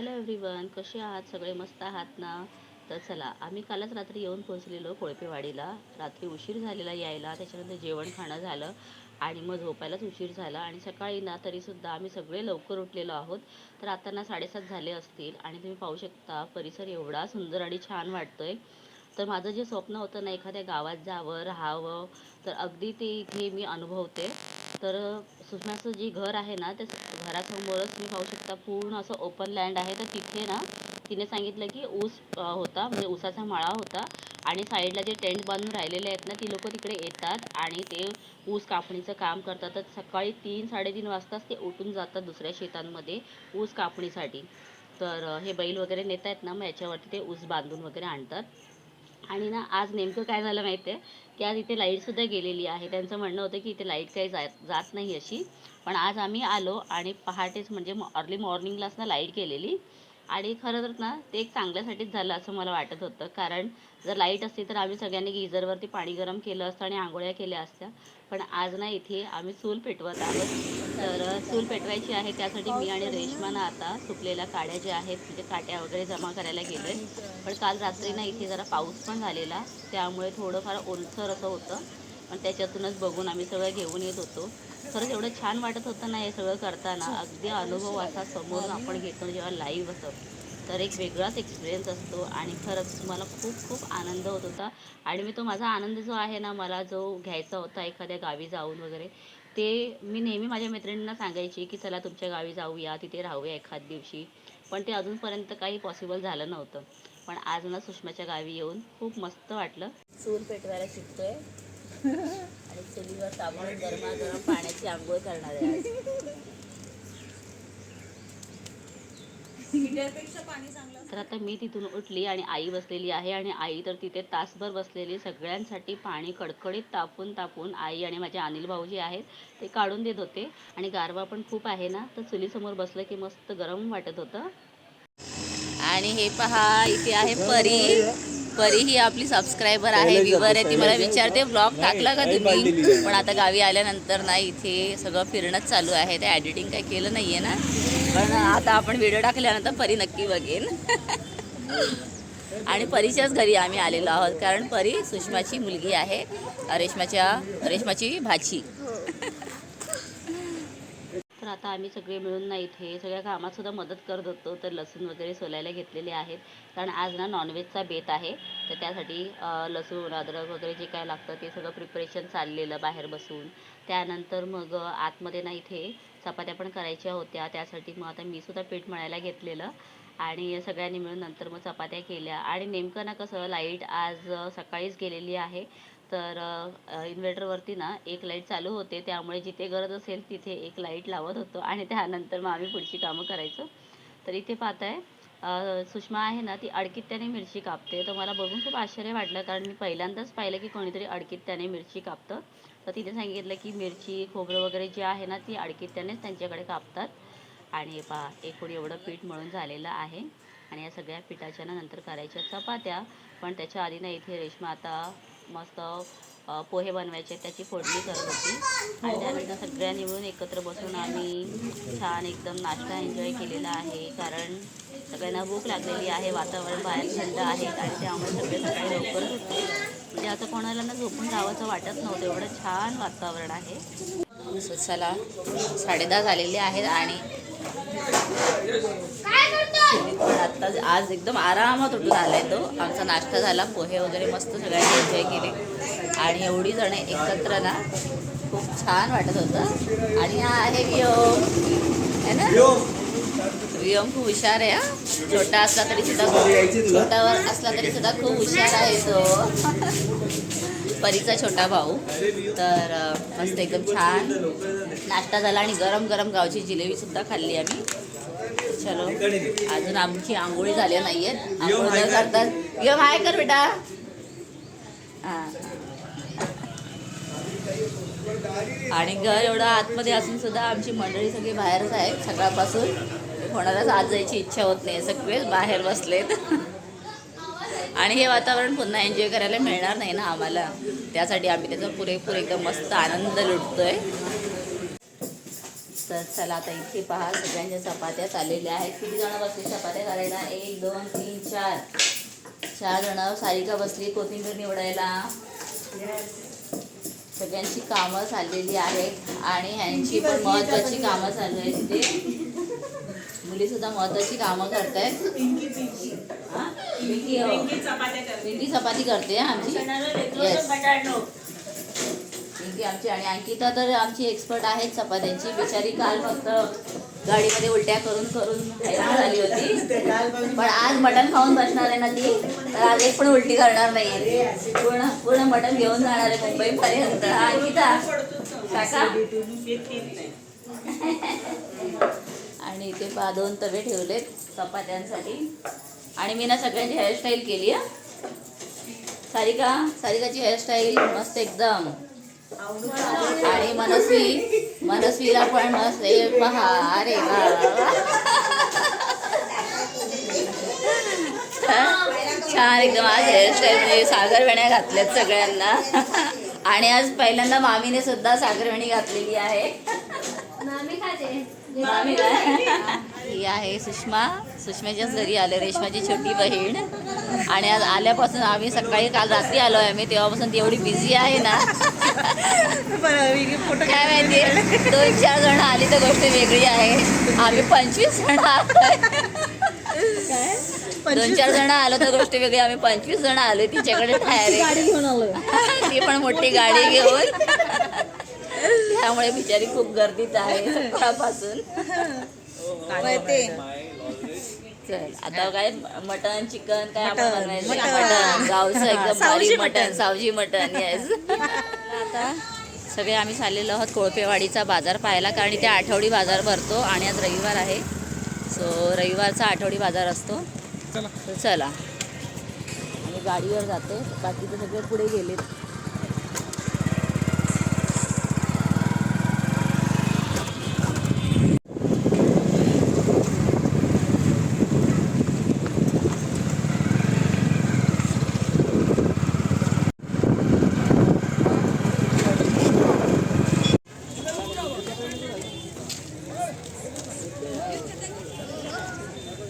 Hello everyone कसे आहात? सगळे मस्त आहात ना? तर चला आम्ही कालच रात्री येऊन पोहोचलेलो कोळपेवाडीला. रात्री उशीर झालेला यायला त्याच्यानंतर जेवण खाणं झालं आणि मग झोपायलाच उशीर झाला आणि सकाळी ना तरीसुद्धा आम्ही सगळे लवकर उठलेलो आहोत. तर आता ना साडेसात झाले असतील आणि तुम्ही पाहू शकता परिसर एवढा सुंदर आणि छान वाटतोय. तर माझं जे स्वप्न होतं ना एखाद्या गावात जावं राहावं तर अगदी ते इथे मी अनुभवते. तर सुषमाचं जे घर आहे ना त्या घरासमोरच तुम्ही पाहू शकता पूर्ण असं ओपन लँड आहे. तर तिथे ना तिने सांगितलं की ऊस होता म्हणजे ऊसाचा मळा होता आणि साईडला जे टेंट बांधून राहिलेले आहेत ना ती लोक तिकडे येतात आणि ते ऊस कापणीचं काम करतात. तर सकाळी तीन साडेतीन वाजताच ते उठून जातात दुसऱ्या शेतांमध्ये ऊस कापणीसाठी. तर हे बैल वगैरे नेत आहेत ना मग याच्यावरती ते ऊस बांधून वगैरे आणतात. आणि ना आज नेमकं काय झालं माहिती आहे की आज इथे लाईटसुद्धा गेलेली आहे. त्यांचं म्हणणं होतं की इथे लाइट काही जात जात नाही अशी. पण आज आम्ही आलो आणि पहाटेच म्हणजे अर्ली मॉर्निंगलाच ना लाइट गेलेली. आणि खरं तर ना ते एक चांगल्यासाठीच झालं असं मला वाटत होतं. कारण जर लाइट असती तर आम्ही सगळ्यांनी गिझरवरती पाणी गरम केलं असतं आणि आंघोळ्या केल्या असत्या. पण आज ना इथे आम्ही चूल पेटवत आहोत. तर चूल पेटवायची आहे त्यासाठी मी आणि रेशमानं आता सुकलेल्या काड्या ज्या आहेत म्हणजे काट्या वगैरे जमा करायला गेलोय. पण काल रात्री ना इथे जरा पाऊस पण झालेला त्यामुळे थोडंफार ओलसर असं होतं. पण त्याच्यातूनच बघून आम्ही सगळं घेऊन येत होतो. खरंच एवढं छान वाटत होतं ना हे सगळं करताना. अगदी अनुभव असा समोरून आपण घेतो जेव्हा लाईव्ह असं. तर एक वेगळाच एक्सपिरियन्स असतो आणि खरंच मला खूप खूप आनंद होत होता. आणि मी तो माझा आनंद जो आहे ना मला जो घ्यायचा होता एखाद्या गावी जाऊन वगैरे ते मी नेहमी माझ्या मैत्रिणींना सांगायची की चला तुमच्या गावी जाऊया तिथे राहूया एखाद दिवशी. पण ते अजूनपर्यंत काही पॉसिबल झालं नव्हतं. पण आज ना सुषमाच्या गावी येऊन खूप मस्त वाटलं. चूल पेटवायला शिकतोय. आणि चुलीवर ताबडून गरमागरम पाण्याची आंघोळ करणार आहे आज तर आता मी तिथून उठली आणि आई बसलेली आहे आणि आई तर तिथे तासभर बसलेली. सगळ्यांसाठी पाणी कडकडीत तापून तापून आई आणि माझे अनिल भाऊ जे आहेत ते काढून देत होते. आणि गारवा पण खूप आहे ना तर चुलीसमोर बसलं की मस्त गरम वाटत होतं. आणि हे पहा इथे आहे परी. परी ही आपली सबस्क्रायबर आहे. व्ह्युअर आहे. ती मला विचारते ब्लॉग टाकला का तुम्ही? पण आता गावी आल्यानंतर ना इथे सगळं फिरणंच चालू आहे. ते एडिटिंग काही केलं नाहीये ना? पण आता आपण व्हिडिओ टाकल्यानंतर परी नक्की बघेन. आणि परीच्याच घरी आम्ही आलेलो आहोत कारण परी सुषमाची मुलगी आहे रेशमाच्या रेशमाची भाची. तर आता आम्ही सगळे मिळून ना इथे सगळ्या कामात सुद्धा मदत करत होतो तर लसूण वगैरे सोलायला घेतलेले आहेत. कारण आज ना नॉनव्हेजचा बेत आहे तर त्यासाठी लसूण अद्रक वगैरे जे काय लागतं ते सगळं प्रिपरेशन चाललेलं बाहेर बसून. त्यानंतर मग आतमध्ये ना इथे चपात्या पण करायच्या होत्या. त्यासाठी मग आता मी सुद्धा पीठ मळायला घेतलेलं. आणि सगळ्यांनी मिळून नंतर मग चपात्या केल्या. आणि नेमकं ना कसं लाइट आज सकाळीच गेलेली आहे. तर इन्व्हर्टरवरती ना एक लाइट चालू होते. त्यामुळे जिथे गरज असेल तिथे एक लाइट लावत होतो. आणि त्यानंतर मग आम्ही पुढची कामं करायचो. तर इथे पाहताय सुषमा आहे ना ती अडकित्याने मिरची कापते. तर मला बघून खूप आश्चर्य वाटलं. कारण मी पहिल्यांदाच पाहिलं की कोणीतरी अडकित्याने मिरची कापतं. तर तिने सांगितलं की मिरची खोबरं वगैरे जे आहे ना ती अडकित्त्यानेच त्यांच्याकडे कापतात. आणि पा पहा एकूण एवढं पीठ मळून झालेलं आहे. आणि या सगळ्या पिठाच्या ना नंतर करायच्या चपात्या. पण त्याच्या आधी ना इथे रेश्मा आता मस्त पोहे बनवायचे त्याची फोडणी करत होती. आणि त्यानंतर सगळ्यांनी मिळून एकत्र बसून आम्ही छान एकदम नाश्ता एन्जॉय केलेला आहे. कारण सगळ्यांना भूक लागलेली आहे वातावरण बाहेर थंड आहे. आणि त्यामुळे सगळे सकाळी लवकर होते म्हणजे आता कोणाला ना झोपून जावंचं वाटत नव्हतं. एवढं छान वातावरण आहे. सो चला साडेदहा झालेले आहेत आणि पण आत्ता आज एकदम आरामात उठून आलाय तो. आमचा नाश्ता झाला पोहे वगैरे मस्त सगळ्यांनी एन्जॉय केले. आणि एवढी जण एकत्र ना खूप छान वाटत होतं. आणि हा आहे की ना? वियम खूप हुशार आहे हा. छोटा असला तरी सुद्धा छोटावर असला तरी सुद्धा खूप हुशार आहे तो. परीचा छोटा भाऊ. तर मस्त एकदम छान. नाश्ता झाला आणि गरम गरम गावची जिलेबी सुद्धा खाल्ली आम्ही. चलो अजून आमची आंघोळी झाल्या नाहीयेत आंघोळ करतात यम हाय कर बेटा. हां आणि घर एवढं आतमध्ये असून सुद्धा आमची मंडळी सगळी बाहेरच आहे सकाळपासून. कोणालाच आज जायची इच्छा होत नाही. सगळेच बाहेर बसलेत. आणि हे वातावरण पुन्हा एन्जॉय करायला मिळणार नाही ना आम्हाला. त्यासाठी आम्ही त्याचा पुरेपूर एकदम मस्त आनंद लुटतोय. तर चला आता इथे पहा सगळ्यांच्या चपात्या चाललेल्या आहेत. किती जण बसली? चपात्या करायला एक दोन तीन चार. चार जण. सारिका बसली कोथिंबीर निवडायला. सगळ्यांची कामं चाललेली आहेत. आणि ह्यांची पण महत्वाची कामं चालू आहेत तिथे मुली सुद्धा महत्वाची कामं करतायत हा? पिंकी हो. चपाती करते आमची. पिंकी आमची आणि अंकिता तर आमची एक्सपर्ट आहे चपात्यांची. बिचारी काल फक्त गाडीमध्ये उलट्या करून करून झाली होती. पण आज मटण खाऊन बसणार आहे ना ती. तर आज एक पण उलटी करणार नाही पूर्ण पूर्ण मटण घेऊन जाणार आहे मुंबई पर्यंत हा अंकिता. काका? इथे पहा दोन तवे ठेवलेत चपात्यांसाठी. आणि मी ना सगळ्यांची हेअरस्टाईल केली आहे सारिका सारिकाची हेअरस्टाईल मस्त एकदम. आणि मनस्वी मनस्वीला पण मस्त हे पहा अरे छान एकदम आज हेअरस्टाईल म्हणजे सागरवेण्या घातल्यात सगळ्यांना. आणि आज पहिल्यांदा मामीने सुद्धा सागरवेणी घातलेली आहे. मामी खाते. ही आहे सुषमा. सुषमेच्याच घरी आले रेशमाची छोटी बहीण. आणि आज आल्यापासून आम्ही सकाळी काल रात्री आलो आहे आम्ही तेव्हापासून ती एवढी बिझी आहे ना. काय माहिती दोन चार जण आली तर गोष्ट वेगळी आहे. आम्ही पंचवीस जण दोन चार जण आलो तर गोष्ट वेगळी आम्ही पंचवीस जण आलोय तिच्याकडे ती पण मोठी गाडी घेऊन. त्यामुळे बिचारी खूप गर्दीत आहे सकाळपासून. चल आता काय मटन चिकन काय आपण बनवायचं मटण. गावचं एकदम भारी mutton mutton. Saoji mutton yes आता? सगळे आम्ही चाललेलो आहोत कोळपेवाडीचा बाजार पाहायला कारण इथे आठवडी बाजार भरतो आणि आज रविवार आहे. सो रविवारचा आठवडी बाजार असतो. तर चला. आणि गाडीवर जाते. बाकीचे सगळे पुढे गेलेत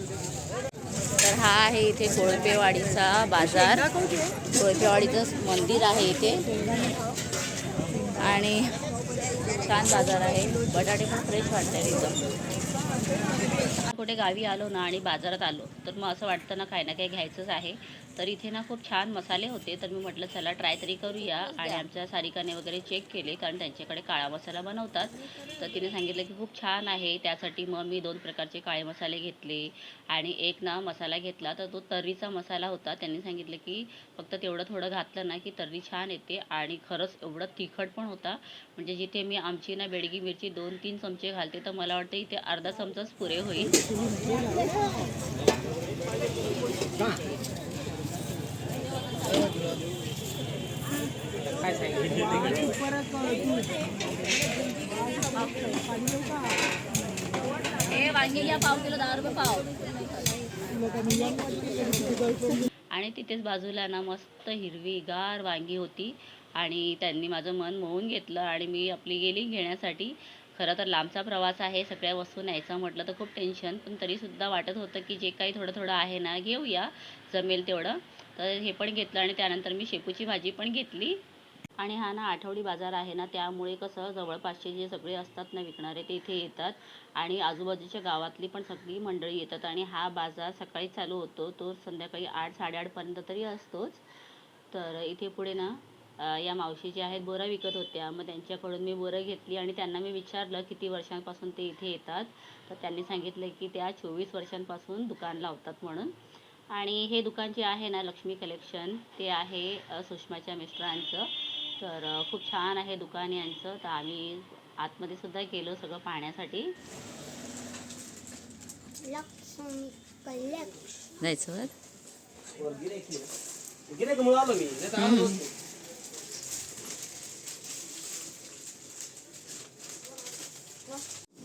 तर हा आहे इथे कोळपेवाडीचा बाजार. कोळपेवाडीचं मंदिर आहे इथे. आणि छान बाजार आहे. बटाटे पण फ्रेश वाटतात एकदम. कुठे गावी आलो ना आणि बाजारात आलो तर मग असं वाटतं ना काही ना काही घ्यायचंच आहे. तर इथे ना खूप छान मसाले होते तर मी म्हटलं चला ट्राय तरी करूया. आणि आमच्या सारिकाने वगैरे चेक केले कारण त्यांच्याकडे काळा मसाला बनवतात. तर तिने सांगितलं की खूप छान आहे त्यासाठी मग मी दोन प्रकारचे काळे मसाले घेतले. आणि एक ना मसाला घेतला तर तो तर्रीचा मसाला होता. त्यांनी सांगितलं की फक्त तेवढं थोडं घातलं ना की तर्री छान येते. आणि खरंच एवढं तिखट पण होता. म्हणजे जिथे मी आमची ना बेडगी मिरची दोन तीन चमचे घालते तर मला वाटतं इथे अर्धा चमचाच पुरे होईल. घ्या पाव किलो दहा रुपये पाव. आणि तिथेच बाजूला ना मस्त हिरवी गार वांगी होती. आणि त्यांनी माझं मन मोहून घेतलं आणि मी आपली गेली घेण्यासाठी. खरं तर लांबचा प्रवास आहे सगळ्या वस्तू न्यायचं म्हटलं तर खूप टेन्शन पण तरीसुद्धा वाटत होतं की जे काही थोडं थोडं आहे ना घेऊया जमेल तेवढं. तर हे पण घेतलं आणि त्यानंतर मी शेपूची भाजी पण घेतली. आणि हा ना आठवडी बाजार आहे ना त्यामुळे कसं जवळपासचे जे सगळे असतात ना विकणारे ते इथे येतात. आणि आजूबाजूच्या गावातली पण सगळी मंडळी येतात. आणि हा बाजार सकाळी चालू होतो तो संध्याकाळी आठ साडेआठपर्यंत तरी असतोच. तर इथे पुढे ना या मावशी ज्या आहेत बोरं विकत होत्या. मग त्यांच्याकडून मी बोरं घेतली आणि त्यांना मी विचारलं किती वर्षांपासून ते इथे येतात. तर त्यांनी सांगितलं की त्या चोवीस वर्षांपासून दुकान लावतात म्हणून. आणि हे दुकान जे आहे ना लक्ष्मी कलेक्शन ते आहे सुषमाच्या मिस्टरांचं. तर खूप छान आहे दुकान यांचं. तर आम्ही आतमध्ये सुद्धा गेलो सगळं पाहण्यासाठी. जायचं गिऱ्हाईकामुळे आलो मी नाही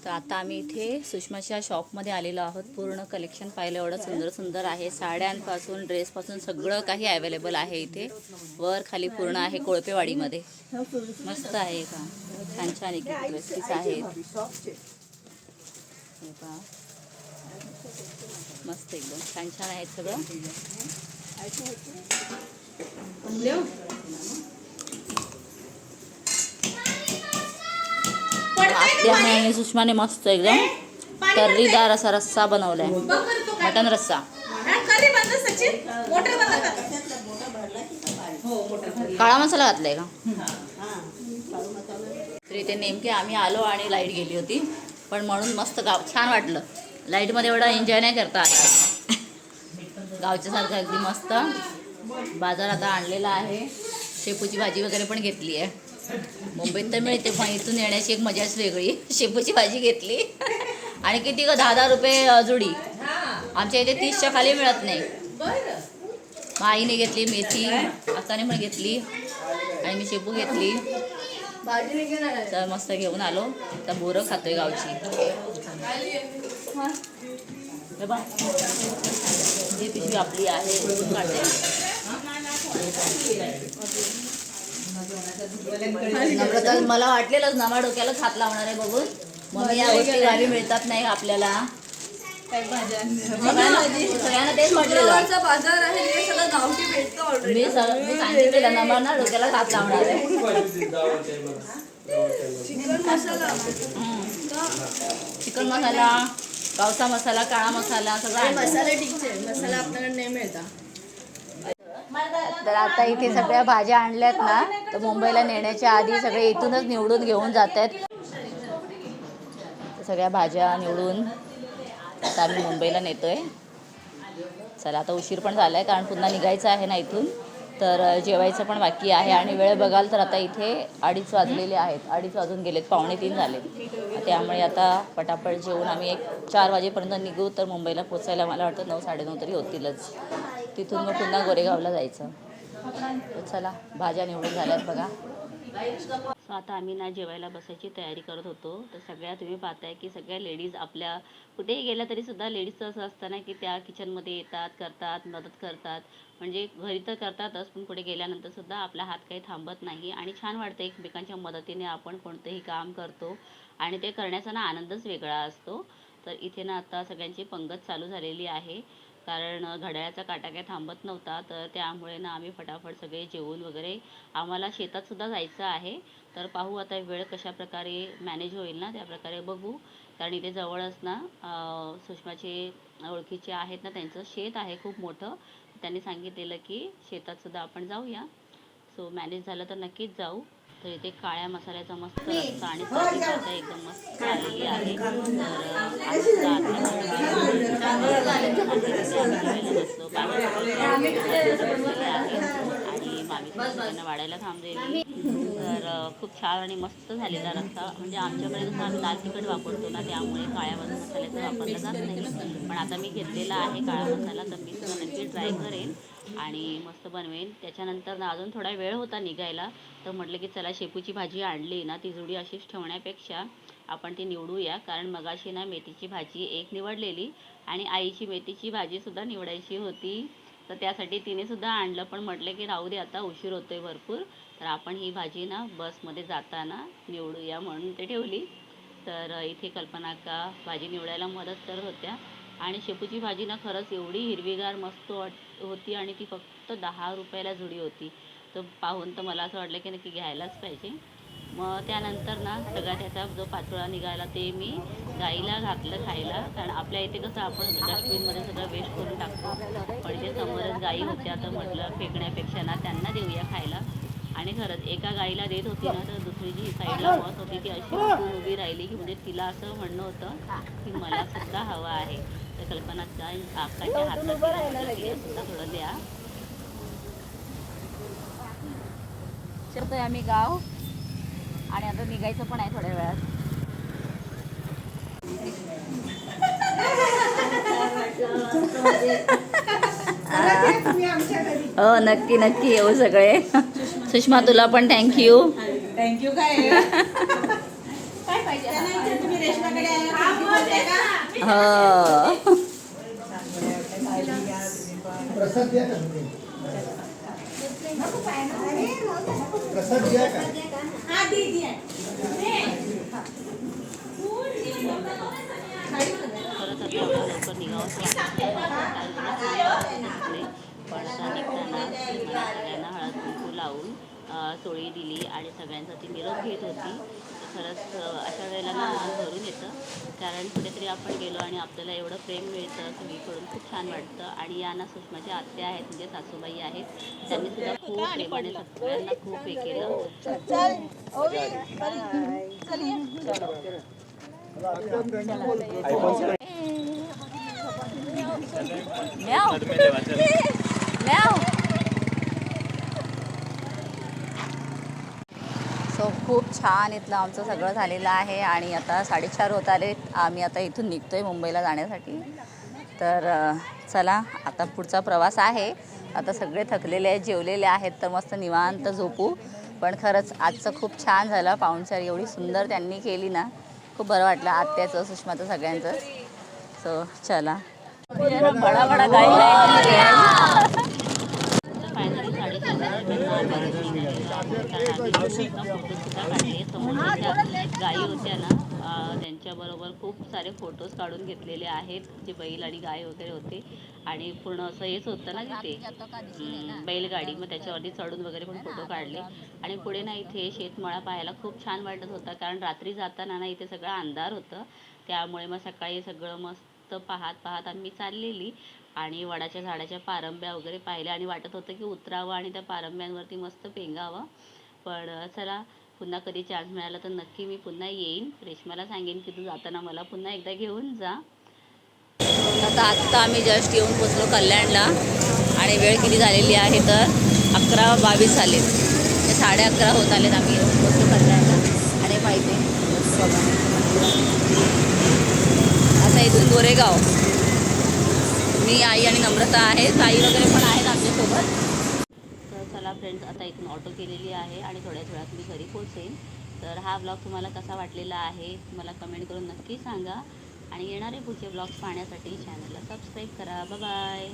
तर आता आम्ही इथे सुषमाच्या शॉपमध्ये आलेलो आहोत. पूर्ण कलेक्शन पाहिलं एवढं सुंदर सुंदर आहे. साड्यांपासून ड्रेसपासून सगळं काही अवेलेबल आहे इथे. वर खाली पूर्ण आहे कोळपेवाडीमध्ये. मस्त आहे का? छान छान एक ड्रेसेस आहेत. मस्त एकदम. छान छान आहेत सगळं. आत्याने आणि सुषमाने मस्त एकदम तर्रीदार असा रस्सा बनवलाय. मटन रस्सा. काळा मसाला घातलाय का? तर इथे नेमके आम्ही आलो आणि लाइट गेली होती. पण म्हणून मस्त गाव छान वाटलं. लाईटमध्ये एवढा एन्जॉय नाही करता आला. गावच्या सारखं अगदी मस्त. बाजार आता आणलेला आहे. शेपूची भाजी वगैरे पण घेतली आहे. मुंबईत तर मिळते पण इथून येण्याची एक मजाच वेगळी. शेपूची भाजी घेतली. आणि किती ग दहा दहा रुपये जुडी. आमच्या इथे तीसच्या खाली मिळत नाही. मग आईने घेतली मेथी आताने पण घेतली. आणि मी शेपू घेतली. तर मस्त घेऊन आलो. तर बोरं खातोय गावची. हे पिशवी आपली आहे नम्रता मला वाटलेलंच ना माझ्या डोक्यालाच हात लावणार आहे बघून. मम्मी या गोष्टी गावी मिळतात नाही आपल्याला? सगळ्यांना सगळ्यांना तेच म्हटलेलं. बाजार आहे हे सगळं गावठी भेटतं ऑलरेडी मी सग- मी सांगितलेलं नमा ना डोक्याला लावणार आहे. चिकन मसाला. चिकन मसाला गावचा मसाला काळा मसाला सगळं आणलं. मसाला ठीकचे मसाला आपल्याकडे नाही मिळता तर आता इथे सगळ्या भाज्या आणल्यात ना तर मुंबईला नेण्याच्या आधी सगळे इथूनच निवडून घेऊन जात आहेत सगळ्या भाज्या निवडून आता आम्ही मुंबईला नेतोय. चला आता उशीर पण झाला आहे कारण पुन्हा निघायचं आहे ना इथून. तर जेवायचं पण बाकी आहे आणि वेळ बघाल तर आता इथे अडीच वाजलेले आहेत. अडीच वाजून गेलेत पावणे तीन झाले त्यामुळे आता पटापट जेवून आम्ही एक चार वाजेपर्यंत निघू तर मुंबईला पोचायला मला वाटतं नऊ साडेनऊ तरी होतीलच. तिथून मग पुन्हा गोरेगावला जायचं. चला भाज्या निवडून झाल्यात बघा. सो आता आम्ही ना जेवायला बसायची तयारी करत होतो. तर सगळ्या तुम्ही पाहताय की सगळ्या लेडीज आपल्या कुठेही गेल्या तरी सुद्धा लेडीजचं असं असतं ना की त्या किचनमध्ये येतात करतात मदत करतात. म्हणजे घरी तर करतातच पण पुढे गेल्यानंतर सुद्धा आपला हात काही थांबत नाही. आणि छान वाटतं एकमेकांच्या मदतीने आपण कोणतंही काम करतो. आणि ते करण्याचा ना आनंदच वेगळा असतो. तर इथे ना आता सगळ्यांची पंगत चालू झालेली आहे. कारण घड्याळाचा काटा काय थांबत नव्हता. तर त्यामुळे ना आम्ही फटाफट सगळे जेवून वगैरे आम्हाला शेतात सुद्धा जायचं आहे. तर पाहू आता वेळ कशा प्रकारे मॅनेज होईल ना त्या प्रकारे बघू. कारण इथे जवळच ना सुषमाचे ओळखीचे आहेत ना त्यांचं शेत आहे खूप मोठं. त्यांनी सांगितलेलं की शेतात सुद्धा आपण जाऊया. सो मॅनेज झालं तर नक्कीच जाऊ. तर इथे काळ्या मसाल्याचा मस्त आणि एकदम मस्त आलेली आहे. तर आणि मामी त्यांना वाढायला थांबले तर खूप छान आणि मस्त झालेला रस्ता म्हणजे आमच्याकडे जसं आम्ही लाल तिखट वापरतो ना त्यामुळे काळ्या मसाल्याचा वापरला जात नाही पण आता मी घेतलेला आहे काळा मसाला तर मी सुद्धा नक्की ट्राय करेन आणि मस्त बनवेन त्याच्यानंतर ना अजून थोडा वेळ होता निघायला तर म्हटलं की चला शेपूची भाजी आणली ना ती जुडी अशीच ठेवण्यापेक्षा आपण ती निवडूया कारण मगाशी ना मेथीची भाजी एक निवडलेली आणि आईची मेथीची भाजीसुद्धा निवडायची होती. तर त्यासाठी तिने सुद्धा आणलं. पण म्हटलं की राहू दे आता उशीर होतोय भरपूर. तर आपण ही भाजी ना बसमध्ये जाताना निवडूया. म्हणून ते ठेवली. तर इथे कल्पना का भाजी निवडायला मदत करत होत्या. आणि शेपूची भाजी ना खरंच एवढी हिरवीगार मस्त वाट होती आणि ती फक्त दहा रुपयाला जुडी होती. तर पाहून तर मला असं वाटलं की नक्की घ्यायलाच पाहिजे. मग त्यानंतर ना सगळा त्याचा जो पाचोळा निघाला ते मी गाईला घातलं खायला. कारण आपल्या इथे कसं आपण डस्टबिनमध्ये सगळं वेस्ट करून टाकतो. पण इथे समोरच गाई होत्या तर म्हटलं फेकण्यापेक्षा ना त्यांना देऊया खायला. आणि खरंच एका गाईला देत होती ना तर दुसरी जी साईडला बस होती ती अशी उभी राहिली की म्हणजे तिला असं म्हणणं होतं की मला सुद्धा हवं आहे. तर कल्पनाचा आकाच्या हातात सुद्धा थोडं द्या. आम्ही गाव. आणि आता निघायचं पण आहे थोड्या वेळात. हो नक्की नक्की येऊ सगळे. सुषमा तुला पण थँक्यू थँक्यू काय? तुम्ही रेशमाकडे हो प्रसाद द्या का? प्रसाद द्या का हा दी दी आहे. एवढं लवकर निघावंसं वाटत नाही कारण एवढं छान वाटत असले पण आता निघताना ती मला सगळ्यांना हळद कुंकू लावून सोळी दिली आणि सगळ्यांसाठी निरोप घेत होती. तर खरंच अशा वेळेला ना मन भरून येतं. कारण कुठेतरी आपण गेलो आणि आपल्याला एवढं प्रेम मिळतं सगळीकडून खूप छान वाटतं. आणि या ना सुषमाच्या आत्या आहेत म्हणजे सासूबाई आहेत. त्यांनी सुद्धा खूप प्रेमाने सगळ्यांना खूप हे केलं. सो खूप छान इथलं आमचं सगळं झालेलं आहे आणि आता साडेचार होत आले. आम्ही आता इथून निघतोय मुंबईला जाण्यासाठी. तर चला आता पुढचा प्रवास आहे. आता सगळे थकलेले आहेत जेवलेले आहेत तर मस्त निवांत झोपू. पण खरंच आजचं खूप छान झालं. पाहुणचार एवढी सुंदर त्यांनी केली ना. खूप बरं वाटलं आत्याचं सुषमाचं सगळ्यांचं. सो चला. बडा बडा गाई फायनली साडेचार दरम्यान आम्ही घरी निघालेलो आहोत. फोटोसुद्धा काढले गायी होत्या ना त्यांच्याबरोबर खूप सारे फोटोज काढून घेतलेले आहेत जे बैल आणि गाय वगैरे होते. आणि पूर्ण असं हेच होतं ना तिथे. बैलगाडी. मग त्याच्यावरती चढून वगैरे पण फोटो काढले. आणि पुढे ना इथे शेतमळा पाहायला खूप छान वाटत होता. कारण रात्री जाताना ना इथे सगळं अंधार होतं. त्यामुळे मग सकाळी सगळं मस्त पाहत पाहत आम्ही चाललेली. आणि वडाच्या झाडाच्या पारंब्या वगैरे पाहिल्या. आणि वाटत होतं की उतरावं आणि त्या पारंब्यांवरती मस्त पेंगावं. पण चला पुन्हा कधी चान्स मिळाला तर नक्की मी पुन्हा येईन. रेश्माला सांगेन की तू जाताना मला पुन्हा एकदा घेऊन जा. आता आत्ता आम्ही जस्ट येऊन पोचलो कल्याणला आणि वेळ किती झालेली आहे तर अकरा बावीस झाले ते म्हणजे साडे अकरा होत आलेत आम्ही येऊन पोचलो कल्याणला. आणि माहिती आता इथून गोरेगाव. मी आई आणि नम्रता आहे. साई वगैरे पण आहेत आमच्यासोबत. फ्रेंड्स आता इथून ऑटो केलेली आहे आणि थोड्याच वेळात मी घरी पोहोचेन. तर हा ब्लॉग तुम्हाला कसा वाटलेला आहे मला कमेंट करून नक्की सांगा. आणि येणारे पुढचे ब्लॉग्स पाहण्यासाठी चॅनलला सबस्क्राईब करा. बाय